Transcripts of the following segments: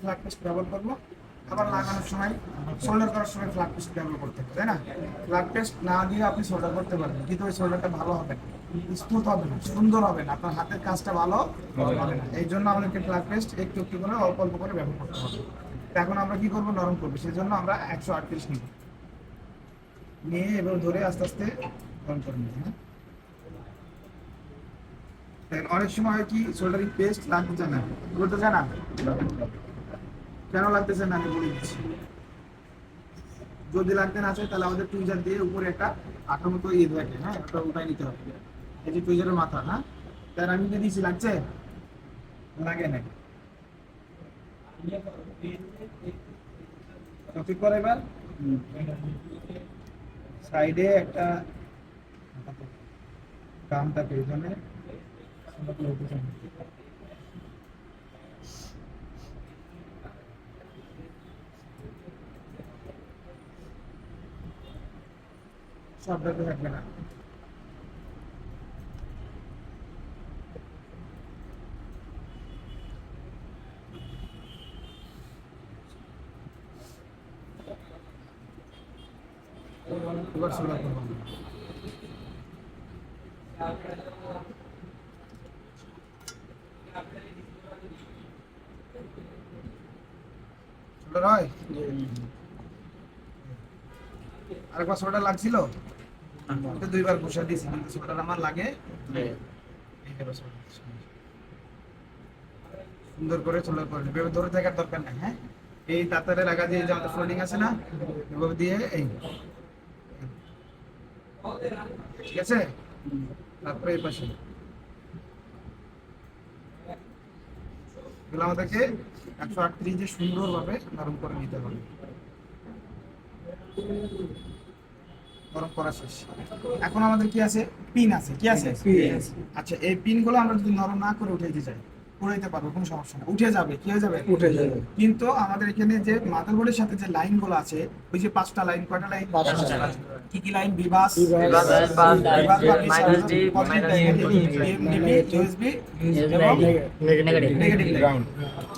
Flat paste ব্যবহার করব। আবার লাগানোর সময় শোল্ডার করার সময় ফ্ল্যাট পেস্ট ব্যবহার করতে হবে, তাই না? ফ্ল্যাট পেস্ট না দিয়ে আপনি শোল্ডার করতে পারবেন, কিন্তু ওই শোল্ডারটা ভালো হবে না। স্মুথ হবে না, সুন্দর হবে না, আপনার হাতের কাজটা ভালো হবে না। এই জন্য আমাদেরকে ফ্ল্যাট পেস্ট একটু একটু করে, অল্প অল্প করে ব্যবহার করতে হবে। এখন আমরা কি করব, নরম করব সেই জন্য আমরা একশো আটত্রিশ নিব। নিয়ে এবার ধরে আস্তে আস্তে গরম করে নিই হ্যাঁ? অনেক সময় হয় কি সোল্ডারিং পেস্ট লাগতে চায় না বলতে চায় না? কেন লাগতেছে না আমি বলে দিচ্ছি। যদি লাগতে না চায়, তাহলে আমাদের টুইজার দিয়ে উপরে একটা আঠার মতো ইয়ে থাকে হ্যাঁ ওটা উঠাই নিতে হবে। এই যে টুইজারের মাথা হ্যাঁ তার আমি দিয়ে দিয়েছি, লাগছে? লাগে না ঠিক করে এবার। সাইডে একটা কামটা পেছনে শব্দটা থাকবে না। হয় আরেকবার সোল্ডার লাগছিল? দুইবার বসে দিয়েছি সোল্ডার আমার লাগে। সুন্দর করে সোল্ডার করে নেবে ধরে থাকার দরকার নাই হ্যাঁ? এই তাতারে লাগা দিয়ে যে আমাদের ফোল্ডিং আছে না এভাবে দিয়ে এই। ঠিক আছে? তারপরে এই পাশে। এগুলো আমাদেরকে একশো আটত্রিশে সুন্দরভাবে নরম করে নিতে হবে। গরম করা শেষ। এখন আমাদের কি আছে? পিন আছে। কি আছে? আচ্ছা এই পিনগুলো আমরা যদি নরম না করে উঠাইতে চাই উঠাইতে পারব কোনো সমস্যা না। উঠে যাবে কি হয়ে যাবে? উঠে যাবে। কিন্তু আমাদের এখানে যে মাদারবোর্ডের সাথে যে লাইনগুলো আছে ওই যে পাঁচটা লাইন কয়টা লাইন? কি কি লাইন?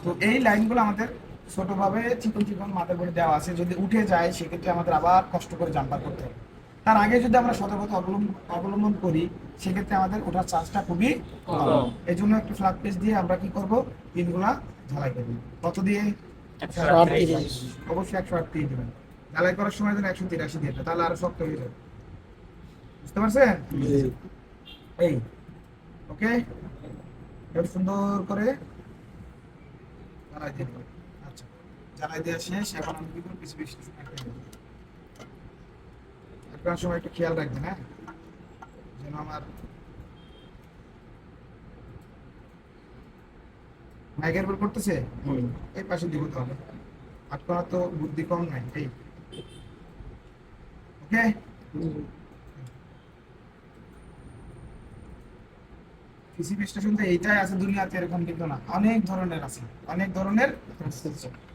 তো এই লাইনগুলো আমাদের ছোটভাবে চিকন চিকন মাথার করে দেওয়া আছে। যদি উঠে যায় সেক্ষেত্রে আমাদের আবার কষ্ট করে জাম্পার করতে হবে। তার আগে যদি আমরা সতর্কতা অবলম্বন অবলম্বন করি সেক্ষেত্রে আমাদের ওঠার চান্সটা খুবই কম। এই জন্য একটু ফ্ল্যাট পেজ দিয়ে আমরা কি করব? পিনগুলা ঝালাই করব। কত দিয়ে? অবশ্যই একশো আটত্রিশ দেবেন। ঝালাই করার সময় যেন একশো তিরাশি দিয়ে তাহলে আরও শক্ত হয়ে যাবে। বুঝতে পারছেন? এই ওকে? এবার সুন্দর করে জ্বালাই দিয়ে দেবো। আচ্ছা জ্বালাই দেওয়া শেষ এখন আমি কি করব পিছু পিছু একটা সময় একটু খেয়াল রাখবেন হ্যাঁ? যেন আমার মাইকের উপর করতেছে? এই পাশে দিব তো হবে তো বুদ্ধি কম নাই এই। ওকে? পিসিবি স্টেশন তো এইটাই আছে দুনিয়াতে এরকম কিন্তু না। অনেক ধরনের আছে অনেক ধরনের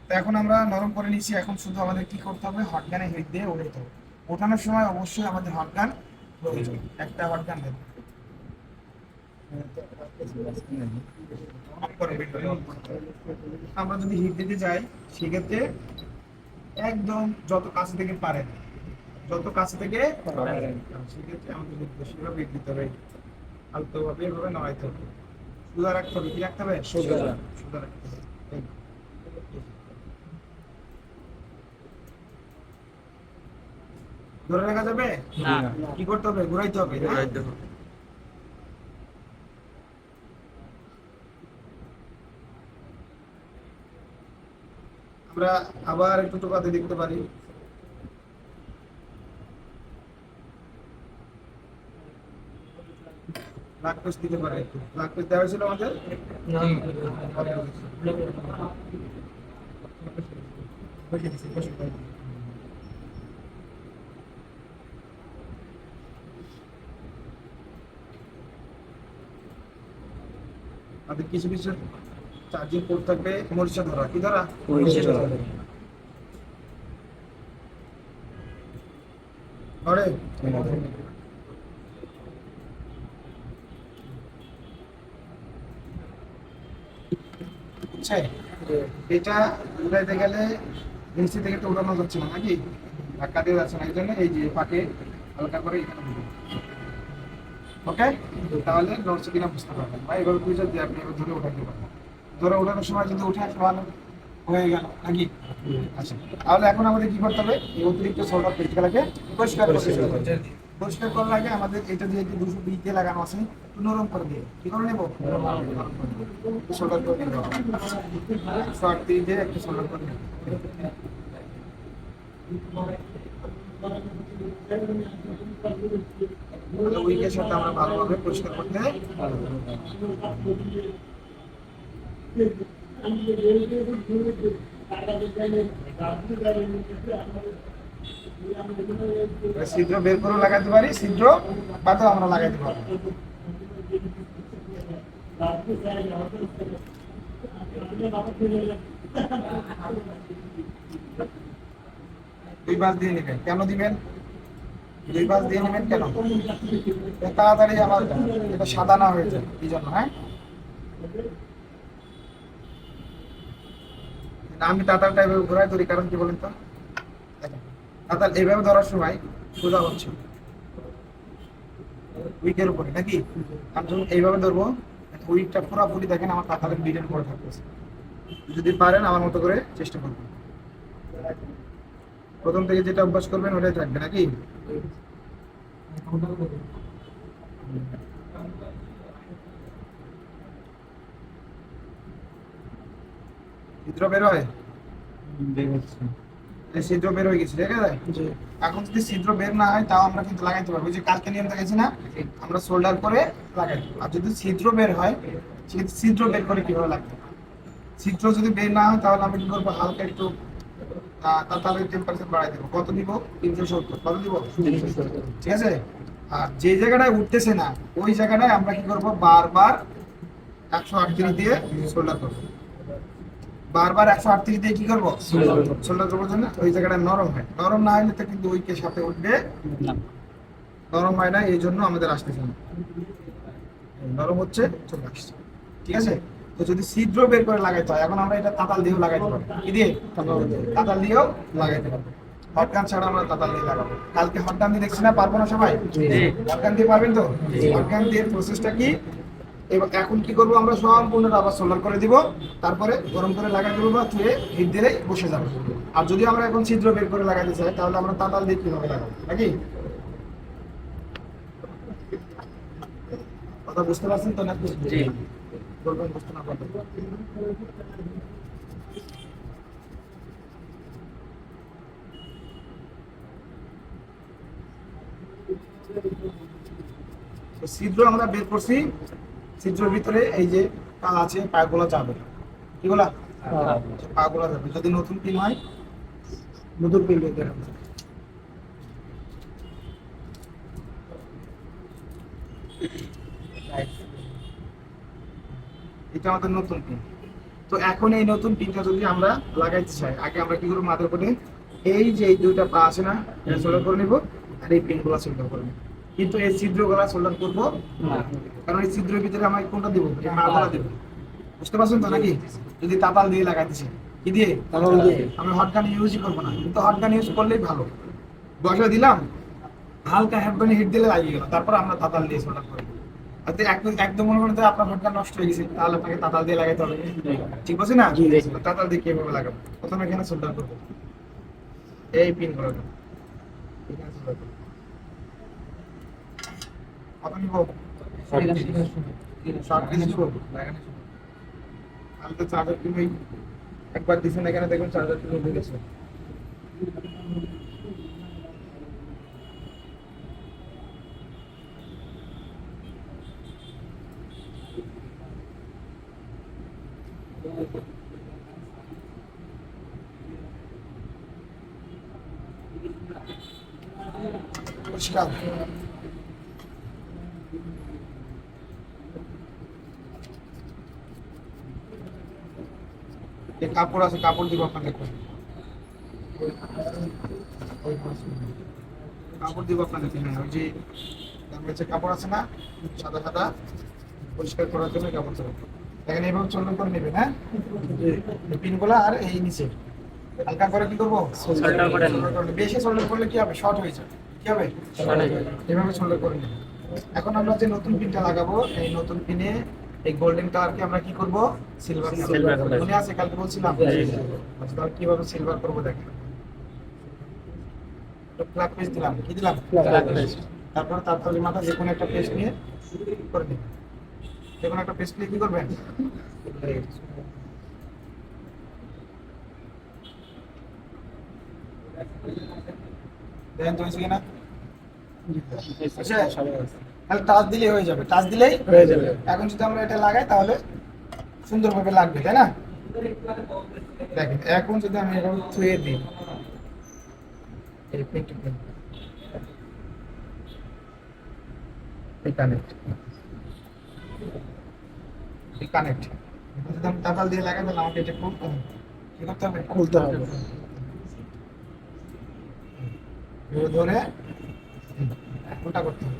তো এখন আমরা নরম করে নিয়েছি এখন শুধু আমাদের কি করতে হবে? হট গানে হিট দিয়ে ওঠাতে হবে। ওঠানোর সময় অবশ্যই আমাদের হট গান প্রয়োজন। একটা হট গান দেবো। অফ করে বের করে অফ করতে হবে। আমরা যদি হিট দিতে যাই, সেক্ষেত্রে একদম যত কাছে থেকে পারেন, যত কাছে থেকে সেক্ষেত্রে আমাদের বেশিরভাগ হিট দিতে হবে। আলতোভাবে এভাবে নড়াইতে হবে। সোজা রাখতে হবে, কি রাখতে হবে। সোজা। রাখতে হবে এই। ধরে রাখা যাবে? না। কি করতে হবে? ঘুরাইতে হবে না? আমরা আবার একটু টোকাতে দেখতে পারি। ব্লাড দিতে পারে একটু। ব্লাড দেওয়া হয়েছিল আমাদের? আমাদের কিছু কিছু চার্জিং পোর্ট থাকবে মরিচা ধরা কি ধরা? মরিচা ধরা। ধরে? বুঝছে এটা উঠাইতে গেলে নিচে থেকে তো উঠানো যাচ্ছে না নাকি? ধাক্কা দিয়ে যাচ্ছে না এই জন্য এই যে পাকে হালকা করে এখানে ওকে? তাহলে নড়ছে কিনা বুঝতে পারবেন। বা এবার দুইটা দিয়ে আপনি এবার ধরে উঠাইতে পারবেন ধরে উঠানোর সময় যদি উঠে আসে ভালো হয়ে গেল নাকি? আচ্ছা তাহলে এখন আমাদের কি করতে হবে? এই অতিরিক্ত সোলডার পেজগুলোকে পরিষ্কার করতে হবে। পরিষ্কার করার আগে আমাদের এটা দিয়ে যে দুশো বিশ দিয়ে লাগানো আছে একটু নরম করে দিয়ে। কি করে নেব? সোল্ডার করে দিয়ে একটু সোল্ডার করে নেব। তাহলে উইকের সাথে আমরা ভালোভাবে পরিষ্কার করতে ছিদ্র বের করে লাগাতে পারি, ছিদ্র বাদেও আমরা লাগাইতে পারব দুই বাস দিয়ে নেবেন। কেন দিবেন? দুই দিয়ে নেবেন কেন? তাড়াতাড়ি আমার এটা সাদা না হয়ে যায়, এই জন্য হ্যাঁ? আমি ধরি, কারণ কি বলেন তো? তাতাল ধরার সময় সোজা হচ্ছে। উইকের উপরে, নাকি? আমি যখন এইভাবে ধরবো উইকটা পুরোপুরি দেখেন আমার তাতালের বিটের উপরে থাকতেছে। যদি পারেন আমার মতো করে চেষ্টা করবেন। প্রথম থেকে যেটা অভ্যাস করবেন, ওটাই থাকবে, নাকি? ছিদ্র বের হয়? ছিদ্র বের হয়ে গেছে ঠিক আছে? এখন যদি ছিদ্র বের না হয় তাও আমরা কিন্তু লাগাইতে পারব। যে কালকে নিয়ম দেখাইছি না? আমরা সোল্ডার করে লাগাই। আর যদি ছিদ্র বের হয় ছিদ্র বের করে কীভাবে লাগবে? ছিদ্র যদি বের না হয় তাহলে আমি কি করব? হালকা একটু তাহলে টেম্পারেচার বাড়াই দেবো। কত দিব তিনশো সত্তর। কত দিব ঠিক আছে? আর যে জায়গাটায় উঠতেছে না, ওই জায়গাটায় আমরা কি করব? বারবার একশো আটত্রিশ দিয়ে সোল্ডার করব। বারবার একশো আটত্রিশ দিয়ে কি করব? সোল্ডার করব জন্য। ওই জায়গাটা নরম হয়। নরম না হলে তো কিন্তু উইকের সাথে উঠবে নরম হয় না, এই জন্য আমাদের আসতেছে না। নরম হচ্ছে, চলে আসছে। ঠিক আছে? তো যদি ছিদ্র বের করে লাগাইতে হয় এখন আমরা এটা তাতাল দিয়েও লাগাইতে পারব। কি দিয়ে? তাতাল দিয়েও লাগাইতে পারব। হটগান ছাড়া আমরা তাতাল দিয়ে লাগাবো। কালকে হটগান দিয়ে দেখছি না? পারব না সবাই? হটগান দিয়ে পারবেন তো? হটগান দিয়ে প্রসেসটা কি? এবার এখন কি করব? আমরা সম্পূর্ণ আবার সোলার করে দিব। তারপরে গরম করে লাগাই দেবো বা ধুয়ে হিট দিলেই বসে যাবে। আর যদি আমরা এখন ছিদ্র বের করে লাগাতে চাই তাহলে আমরা তাতাল দিয়ে কীভাবে লাগাবো? নাকি? কথা বুঝতে পারছেন তো নাকি? বলবেন বুঝতে না পারবেন ছিদ্র আমরা বের করছি ছিদ্রের ভিতরে এই যে পা আছে পাগুলো যাবে। কিগুলা পাগুলো যাবে। যদি নতুন পিন হয় নতুন পিন বের করে আনতে হবে। এটা আমাদের নতুন পিন তো এখন এই নতুন পিনটা যদি আমরা লাগাইতে চাই আগে আমরা কি করব? মাথার উপরে এই যে এই দুইটা পা আছে না এটা সোল্ডার করে নিব আর এই পিনগুলো সোল্ডার করে নিব। কিন্তু এই ছিদ্রগুলো সোল্ডার করব কারণ এই ছিদ্রের ভিতরে আমরা কোনটা দিব? এই মাগুলা দিব। বুঝতে পারছেন তো নাকি? যদি তাতাল দিয়ে লাগাইতেছি কি দিয়ে? তাতাল দিয়ে। আমি হটগান ইউজই করব না। কিন্তু হটগান ইউজ করলেই ভালো। বসা দিলাম হালকা হ্যাপগানে হিট দিলে লাগিয়ে গেল। তারপর আমরা তাতাল দিয়ে সোল্ডার করি। আর যদি একদম একদম মনে করেন আপনার হটগান নষ্ট হয়ে গেছে তাহলে আপনাকে তাতাল দিয়ে লাগাইতে হবে। ঠিক আছে না। তাতাল দিয়ে কীভাবে লাগাবো? প্রথমে এখানে সোল্ডার করব এই পিন করে এখানে সোল্ডার করব কত নিব শর্ট কেজি নিব আমি তো চার্জার কিনে একবার দিছেন এখানে দেখবেন চার্জার কিনে উঠে গেছে কাপড় আছে, কাপড় দিব আপনাকে কাপড় দিব আপনাকে ওই যে কাপড় আছে না, সাদা সাদা, পরিষ্কার করার জন্য কাপড় দেবো। দেখেন এইভাবে করে নেবেন হ্যাঁ? পিনগুলো আর এই নিচে। হালকা করে কি করব? বেশি সোল্ডার করলে কি হবে? শর্ট হয়ে যাবে। কি হবে? সোল্ডার করে নেব। এখন আমরা যে নতুন পিনটা লাগাবো এই নতুন পিনে এই গোল্ডেন কালারকে আমরা কি করব? সিলভার মনে আছে? কালকে বলছিলাম। আচ্ছা কীভাবে সিলভার করব দেখেন। ফ্ল্যাগ পেজ দিলাম। কি দিলাম। তারপর তারপরে মাথা যে কোনো একটা পেজ নিয়ে করে দিন যে কোনো একটা পেজ কি করবেন? দেখেন তো হয়েছে তাহলে টাচ দিলেই হয়ে যাবে। টাচ দিলেই হয়ে যাবে। এখন যদি আমরা এটা লাগাই তাহলে সুন্দরভাবে লাগবে তাই না? দেখেন এখন যদি আমি এভাবে থুয়ে দিই এই পিনটি পিন এই কানেক্ট এই কানেক্ট যদি আমি তাতাল দিয়ে লাগাই তাহলে আমাকে এটা খুলতে হবে। কি করতে হবে। খুলতে হবে। ধরে উল্টা করতে হবে।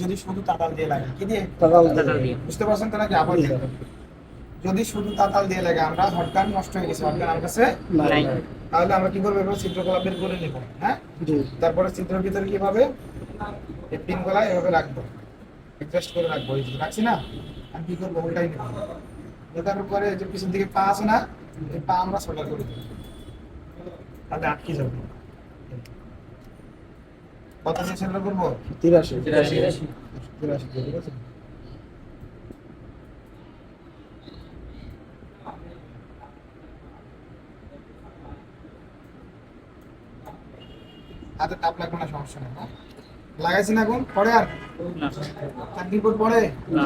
যদি শুধু তাতাল দিয়ে লাগে কি দিয়ে? তাতাল দিয়ে। বুঝতে পারছেন তো নাকি? আবার। যদি শুধু তাতাল দিয়ে লাগে আমরা হটগান নষ্ট হয়ে গেছে হটগান আমার কাছে নাই। তাহলে আমরা কি করব? এবার চিত্রকলা বের করে নেব হ্যাঁ? তারপরে চিত্রের ভিতরে কীভাবে? এই পিনগুলা এভাবে রাখব। অ্যাডজাস্ট করে রাখব। এই যে রাখছি না? আমি কি করব নেব। উল্টানোর পরে যে পিছন দিকে পা আছে না এই পা আমরা সোল্ডার করে দেবো। তাহলে আটকে যাবে। কত করব? তিরাশি। তিরাশি। তিরাশি। ঠিক আছে? হাতে তাপ লাগবে না সমস্যা নেই হ্যাঁ? লাগাইছি না এখন? পরে আর? পর পরে? না।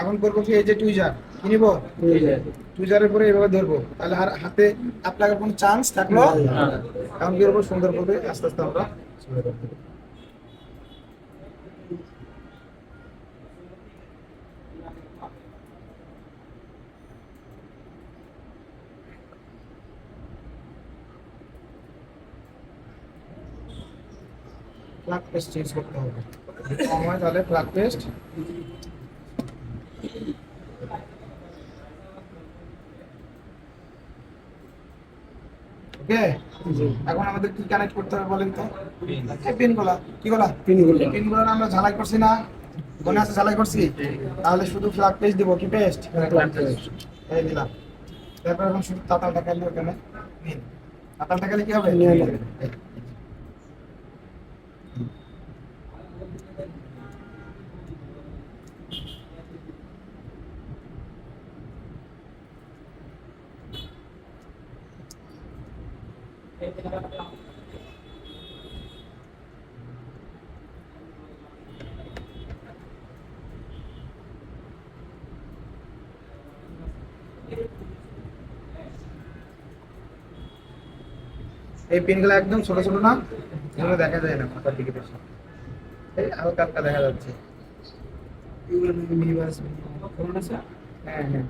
এখন করব কি এই যে টুইজার কি নিবো? টুইজারের পরে এভাবে ধরবো। তাহলে আর হাতে লাগার কোনো চান্স থাকল? এখন কি করব? সুন্দর করবে আস্তে আস্তে আমরা করে পেস্ট চেঞ্জ করতে হবে। কম হয় তাহলে ফ্ল্যাগ পেস্ট ওকে এখন আমাদের কি কানেক্ট করতে হবে বলেন তো? পিনগুলা কি গুলা পিনগুলো। পিনগুলো আমরা ঝালাই করছি না? মনে আছে ঝালাই করছি? তাহলে শুধু ফ্ল্যাগ পেস্ট দিব কি পেস্ট এই দিলাম। তারপর এখন শুধু তাতালটা খালি ওখানে নিন তাতালটা খালি কি হবে? নিয়ে নেবেন। এই। পিনগুলো একদম ছোট ছোট না এগুলো দেখা যায় না মাথার দিকে বেশি এই হালকা হালকা দেখা যাচ্ছে। হ্যাঁ হ্যাঁ।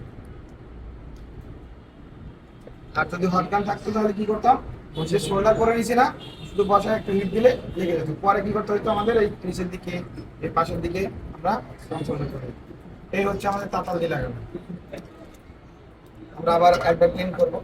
আর যদি হটগান থাকতো তাহলে কি করতাম? বসে শোল্ডার করে নিছি না শুধু বসে একটা হিট দিলে লেগে যেত। পরে কি করতে হতো আমাদের? এই নিচের দিকে এই পাশের দিকে আমরা শোল্ডার করে এই হচ্ছে আমাদের তাতাল দিয়ে লাগানো। আমরা আবার একবার ক্লিন করব।